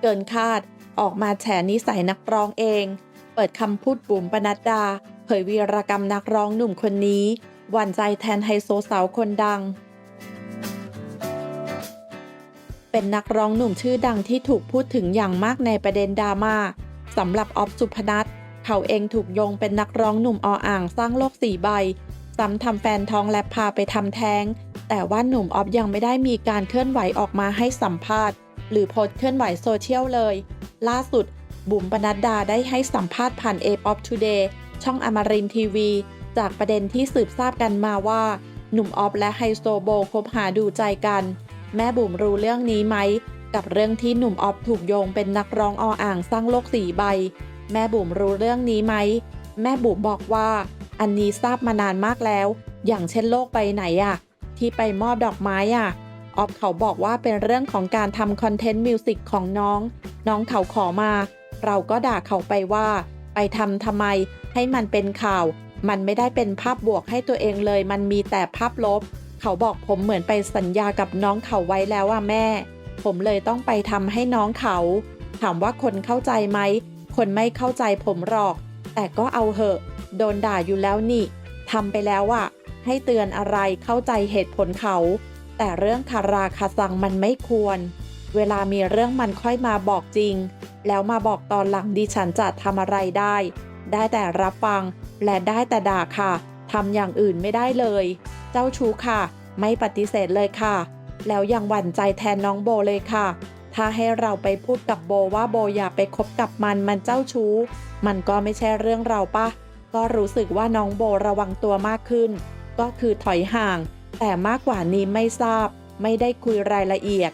เกินคาดออกมาแฉนิสัยนักร้องเอง เปิดคำพูดบุ๋มปนัดดา เผยวีรกรรมนักร้องหนุ่มคนนี้ หวั่นใจแทนไฮโซสาวคนดัง เป็นนักร้องหนุ่มชื่อดังที่ถูกพูดถึงอย่างมากในประเด็นดราม่าสำหรับออฟสุพนัทเขาเองถูกโยงเป็นนักร้องหนุ่มออ่างสร้างโลกสี่ใบ ซ้ำทำแฟนท้องและพาไปทำแท้ง แต่ว่าหนุ่มออฟยังไม่ได้มีการเคลื่อนไหวออกมาให้สัมภาษณ์ หรือโพสต์เคลื่อนไหวโซเชียลเลย ล่าสุด บุ๋มปนัดดาได้ให้สัมภาษณ์ผ่าน a p o p Today ช่องอมรินทีวี จากประเด็นที่สืบทราบกันมาว่า หนุ่มออฟและไฮโซโบคบหาดูใจกัน แม่บุ๋มรู้เรื่องนี้ไหม กับเรื่องที่หนุ่มออฟถูกโยงเป็นนักร้องออ่างสร้างโลกสีใบ แม่บุ๋มรู้เรื่องนี้ไหม แม่บุ๋มบอกว่า อันนี้ทราบมานานมากแล้ว อย่างเช่นโลกไปไหนอะที่ไปมอบดอกไม้อะออฟเขาบอกว่าเป็นเรื่องของการทำคอนเทนต์มิวสิกของน้อง น้องเขาขอมา เราก็ด่าเขาไปว่า ไปทำทำไม ให้มันเป็นข่าว มันไม่ได้เป็นภาพบวกให้ตัวเองเลย มันมีแต่ภาพลบ เขาบอกผมเหมือนไปสัญญากับน้องเขาไว้แล้วว่าแม่ ผมเลยต้องไปทำให้น้องเขา ถามว่าคนเข้าใจไหม คนไม่เข้าใจผมหรอก แต่ก็เอาเหอะ โดนด่าอยู่แล้วนี่ทำไปแล้วอะให้เตือนอะไรเข้าใจเหตุผลเขา แต่เรื่องคาราคาซังมันไม่ควร เวลามีเรื่องมันค่อยมาบอกจริง แล้วมาบอกตอนหลังดิฉันจะทำอะไรได้ ได้แต่รับฟัง และได้แต่ด่าค่ะทำอย่างอื่นไม่ได้เลย เจ้าชู้ค่ะ ไม่ปฏิเสธเลยค่ะ แล้วยังหวั่นใจแทนน้องโบเลยค่ะ ถ้าให้เราไปพูดกับโบว่าโบอย่าไปคบกับมันมันเจ้าชู้ มันก็ไม่ใช่เรื่องเราปะ ก็รู้สึกว่าน้องโบระวังตัวมากขึ้น ก็คือถอยห่าง แต่มากกว่านี้ไม่ทราบ ไม่ได้คุยรายละเอียด